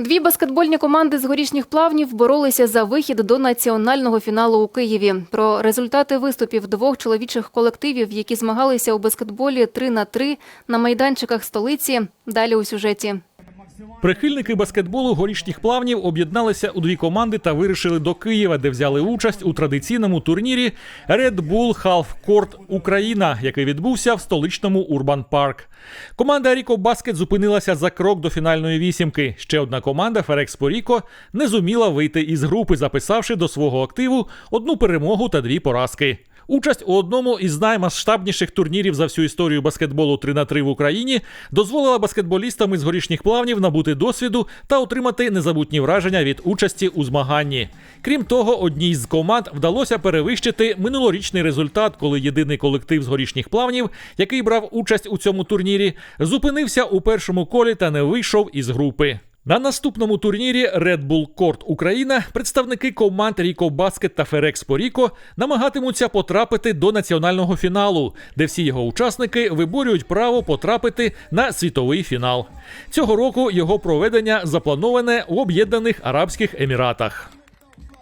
Дві баскетбольні команди з горішніх плавнів боролися за вихід до національного фіналу у Києві. Про результати виступів двох чоловічих колективів, які змагалися у баскетболі 3 на 3 на майданчиках столиці. Далі у сюжеті. Прихильники баскетболу горішніх плавнів об'єдналися у дві команди та вирішили до Києва, де взяли участь у традиційному турнірі Red Bull Half Court Україна, який відбувся в столичному Урбан Парк. Команда Ріко Баскет зупинилася за крок до фінальної вісімки. Ще одна команда Ферекс Поріко не зуміла вийти із групи, записавши до свого активу одну перемогу та дві поразки. Участь у одному із наймасштабніших турнірів за всю історію баскетболу 3 на 3 в Україні дозволила баскетболістам із горішніх плавнів набути досвіду та отримати незабутні враження від участі у змаганні. Крім того, одній з команд вдалося перевищити минулорічний результат, коли єдиний колектив з горішніх плавнів, який брав участь у цьому турнірі, зупинився у першому колі та не вийшов із групи. На наступному турнірі Red Bull Court Україна представники команд Ріко Баскет та Ферекс Поріко намагатимуться потрапити до національного фіналу, де всі його учасники виборюють право потрапити на світовий фінал. Цього року його проведення заплановане в Об'єднаних Арабських Еміратах.